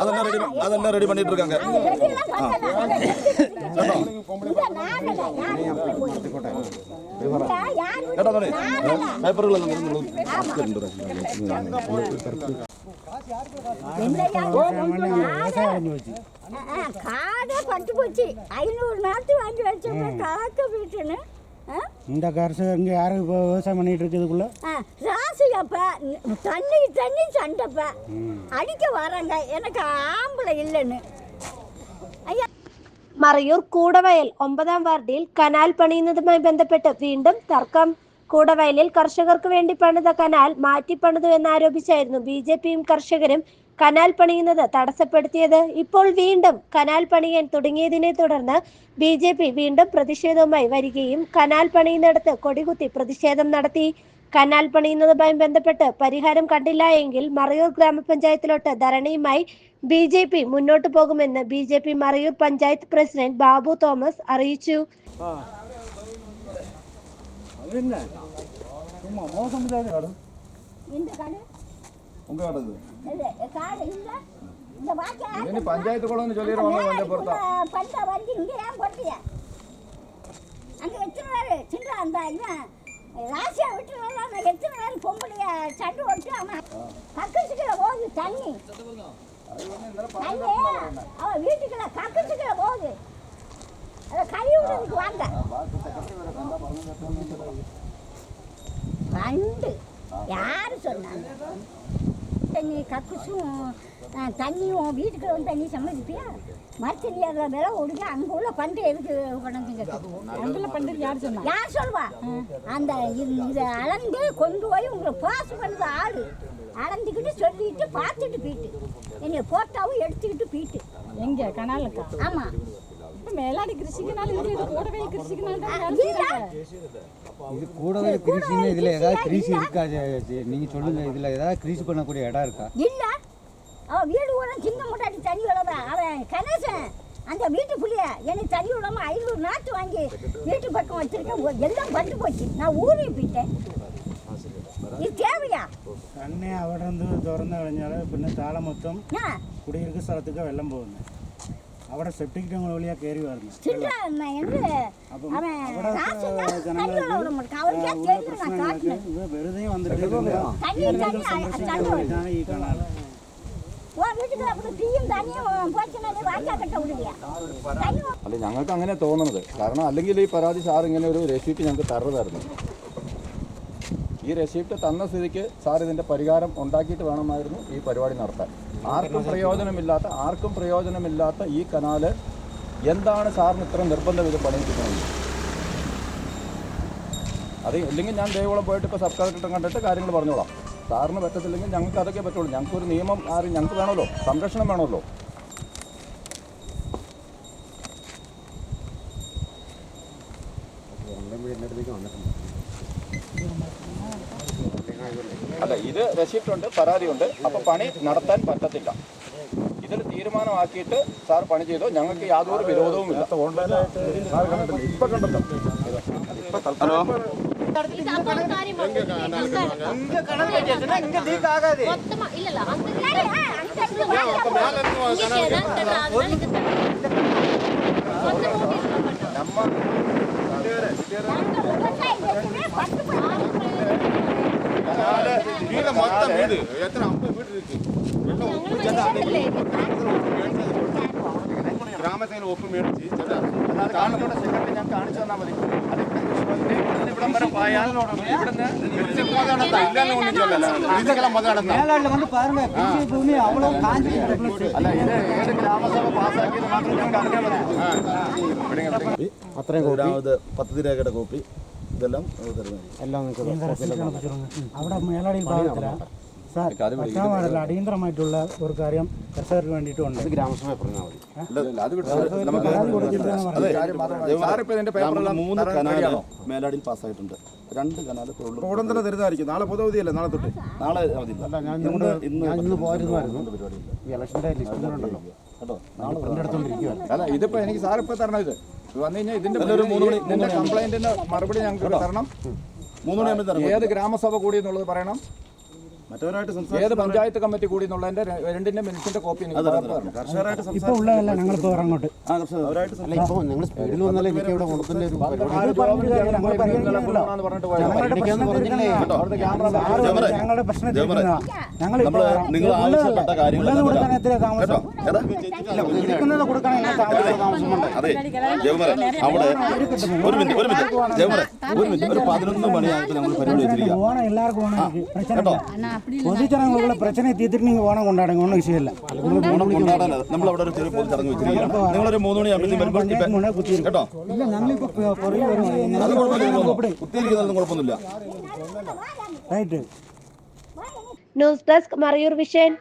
அதெல்லாம் ரெடி அதெல்லாம் ரெடி பண்ணிட்டு இருக்காங்க காடா பட்டு போச்சு. ஐநூறு நாட்டு வாங்கி வச்சோம்னா காக்க போயிட்டுன்னு. இந்த அரசு இங்கே யாரும் விவசாயம் பண்ணிட்டு இருக்குதுக்குள்ள ராசி அப்ப தண்ணி தண்ணி சண்டைப்ப அடிக்க வராங்க எனக்கு ஆம்பளை இல்லைன்னு ஐயா മറയൂർ കൂടവയൽ ഒമ്പതാം വാർഡിൽ കനാൽ പണിയുന്നതുമായി ബന്ധപ്പെട്ട് വീണ്ടും തർക്കം കൂടവയലിൽ കർഷകർക്ക് വേണ്ടി പണിത കനാൽ മാറ്റിപ്പണിതു എന്നാരോപിച്ചായിരുന്നു ബി ജെ പിയും കർഷകരും കനാൽ പണിയുന്നത് തടസ്സപ്പെടുത്തിയത്. ഇപ്പോൾ വീണ്ടും കനാൽ പണിയാൻ തുടങ്ങിയതിനെ തുടർന്ന് ബി ജെ പി വീണ്ടും പ്രതിഷേധവുമായി വരികയും കനാൽ പണിയുന്നിടത്ത് കൊടികുത്തി പ്രതിഷേധം നടത്തി. കനാൽ പണിയുന്നതുമായി ബന്ധപ്പെട്ട് പരിഹാരം കണ്ടില്ല എങ്കിൽ മറയൂർ ഗ്രാമപഞ്ചായത്തിലോട്ട് ധരണിയുമായി ബി ജെ പി മുന്നോട്ട് പോകുമെന്ന് B J P Marayur panchayat president Babu Thomas അറിയിച്ചു. என்ன? சும்மா மோசம் தான் இந்த கடை? உங்க கடை காடு இல்ல? இந்த வாக்கிய இனி பஞ்சாயத்து குளம்னு சொல்லிடுவாங்க கொஞ்சம் பொறுத்தா. பண்ட வந்து இங்க ஏன் போட்டிய அங்க பேர் சின்ன அந்த இவன் ராசியா நான் எத்தனை பேர் பொம்பளைய? சண்டு ஓட்டு அவன் கக்கசுக்குள்ள போகுது தண்ணி. தண்ணி அவன் வீட்டுக்குள்ள கக்கசுக்குள்ள போகுது. அதை கழுவி விடுறதுக்கு வாங்க ரெண்டு யாரு சொன்னாங்க? தண்ணி கக்குசும் தண்ணியும் வீட்டுக்குள்ள வந்து தண்ணி சமைச்சிப்பியா மரத்தண்ணி அதில் விலை ஒடுங்க அங்கே உள்ள பண்டு எதுக்கு கொண்டாந்துங்க அங்குள்ள பண்டு யார் சொன்னா? யார் சொல்லுவா? அந்த இது இதை அளந்து கொண்டு போய் உங்களை பாஸ் பண்ணுது ஆளு. அளந்துக்கிட்டு சொல்லிட்டு பார்த்துட்டு போயிட்டு. என்னை போட்டாவும் எடுத்துக்கிட்டு போயிட்டு. எங்க? கனாலுக்கா? ஆமாம் மேலாடி கிருஷிக்குனால கூடவே கிருஷிக்குனால கூடவே கிருஷின்னு இதுல ஏதாவது கிருஷி நீங்க சொல்லுங்க இதுல ஏதாவது கிருஷி பண்ணக்கூடிய இடம் இருக்கா? இல்ல. அவன் வீடு ஊரம் சிங்க முட்டாடி தண்ணி விடவன் அவன் கணேசன் அந்த வீட்டு புள்ளிய எனக்கு தண்ணி விடாம நாட்டு வாங்கி வீட்டு பக்கம் வச்சிருக்கேன் எல்லாம் பட்டு போச்சு. நான் ஊறி போயிட்டேன். இது தேவையா? கண்ணே அவடந்து திறந்து அடைஞ்சாலும் பின்ன தாள மொத்தம் குடியிருக்க ஸ்தலத்துக்கு வெள்ளம் போகுது. അവിടെ സെപ്റ്റിക് ടാങ്ക് വഴിയാ കയറി വരുന്നു വെറുതെ വന്നിട്ട് ഈ കാണാറ് അല്ല ഞങ്ങൾക്ക് അങ്ങനെ തോന്നുന്നത് കാരണം അല്ലെങ്കിൽ ഈ പരാതി സാർ ഇങ്ങനെ ഒരു രസീപ്പ് ഞങ്ങൾക്ക് തരുന്നതായിരുന്നു ഈ റെസിപ്റ്റ് തന്ന സ്ഥിതിക്ക് സാർ ഇതിന്റെ പരിഹാരം ഉണ്ടാക്കിയിട്ട് വേണമായിരുന്നു ഈ പരിപാടി നടത്താൻ. ആർക്കും പ്രയോജനമില്ലാത്ത ആർക്കും പ്രയോജനമില്ലാത്ത ഈ കനാല് എന്താണ് സാറിന് ഇത്ര നിർബന്ധം ഇത് പണിയിപ്പിക്കുന്നത്? അത് ഇല്ലെങ്കിൽ ഞാൻ ദേവോളം പോയിട്ട് ഇപ്പോൾ സർക്കാർ കളക്ടറെ കണ്ടിട്ട് കാര്യങ്ങൾ പറഞ്ഞോളാം. സാറിന് പറ്റത്തില്ലെങ്കിൽ ഞങ്ങൾക്ക് അതൊക്കെ പറ്റുള്ളൂ. ഞങ്ങൾക്കൊരു നിയമം ആരും ഞങ്ങൾക്ക് വേണമല്ലോ. സംരക്ഷണം വേണമല്ലോ. അല്ല ഇത് റെസിപ്റ്റ് ഉണ്ട് പരാതിയുണ്ട് അപ്പൊ പണി നടത്താൻ പറ്റത്തില്ല ഇതിൽ തീരുമാനമാക്കിയിട്ട് സാർ പണി ചെയ്തോ ഞങ്ങൾക്ക് യാതൊരു വിരോധവും ഇല്ല ഇപ്പൊ കണ്ടല്ലോ வீடு மொத்தம் வீடு எத்தனை ஐம்பது வீடு இருக்கு ഗ്രാമസേന ഒപ്പ് മേടിച്ച് കാണുന്നോടെ സെക്രട്ടറി ഞാൻ കാണിച്ചു തന്നാൽ മതി അത് ഇവിടെ ഇവിടം വരെ പോയാൽ ഇവിടുന്ന് ഇല്ലെന്ന് ഒന്നും ചൊല്ലല്ല ഇതൊക്കെല്ലാം മുതൽ നടന്ന மேலாடில் வந்து பாருங்க கிருஷி பூமி அவ்வளோ காஞ்சி கிடக்குது. അല്ല ഇത് ഏത് ഗ്രാമസഭ പാസ്സാക്കിയത് മാത്രം ഞങ്ങൾക്ക് അറിഞ്ഞാൽ മതി അത്രയും രണ്ടാമത് പദ്ധതി രേഖയുടെ കോപ്പി ഇതെല്ലാം എല്ലാം നിങ്ങൾക്ക് അവിടെ മേലാടിയിൽ സാർ അടിയന്തരമായിട്ടുള്ള ഒരു കാര്യം കർഷകർക്ക് വേണ്ടിയിട്ടുണ്ട്. അത് വിട്ട് നമുക്ക് സാറിപ്പോ ഇതിന്റെ പേപ്പറെല്ലാം മൂന്ന്? മേലാടിയിൽ പാസ്സായിട്ടുണ്ട്. രണ്ട് ഉടൻ തന്നെ തരുന്നതായിരിക്കും നാളെ പൊതുവതിയല്ലേ നാളെ തൊട്ട്. നാളെ അവധിയില്ല. ഇന്ന് ഇന്ന് അതുകൊണ്ട് പരിപാടിയില്ല. ഇലക്ഷന്റെ കേട്ടോ. അല്ല ഇതിപ്പോ എനിക്ക് സാറിപ്പോ തരണം ഇത്. വന്നു കഴിഞ്ഞാൽ ഇതിന്റെ ഇതിന്റെ കംപ്ലൈന്റിന്റെ മറുപടി ഞങ്ങൾക്ക് തരണം. മൂന്ന് ഏത് ഗ്രാമസഭ കൂടി എന്നുള്ളത് പറയണം. ഏത് പഞ്ചായത്ത് കമ്മിറ്റി കൂടി രണ്ടിന്റെ മിനിറ്റിന്റെ കോപ്പി ഇപ്പോൾ ഉള്ളതല്ല ആ, ഇപ്പോൾ നിങ്ങൾ സ്പീഡിൽ ഒരു ഞങ്ങളുടെ പ്രശ്നം ഞങ്ങൾ നിങ്ങൾ ആവശ്യപ്പെട്ട കാര്യങ്ങൾ അതെ അവിടെ ഒരു മിനിറ്റ് ഒരു മിനിറ്റ്. ഒരു മിനിറ്റ്. പതിനൊന്ന് മണിയായപ്പോൾ നമ്മൾ പരിപാടി വെച്ചിരിക്കുക എല്ലാവർക്കും കേട്ടോ? இல்லை பொதுஜனங்களோட பிரச்சனையை தீர்த்துட்டு நீங்க ஓணம் கொண்டாடுங்க ஒன்றும் விஷயம் இல்லை ഓണം കൊണ്ടാടാൻ നമ്മൾ അവിടെ ഒരു ചെറിയ പൊതു ചടങ്ങ് വെച്ചിരിക്കുകയാണ് നിങ്ങളൊരു മൂന്ന് മണിയാകുമ്പോഴത്തേക്കും വരുമ്പോൾ ഇപ്പൊ- முன்னே குத்தி இருக்கு കേട്ടോ இல்ல നമ്മളിപ്പോ പൊറകെ വരും അത് കുഴപ്പമില്ല കുത്തിയിരിക്കുന്നതൊന്നും കുഴപ്പമൊന്നുമില്ല right news desk Marayoor vision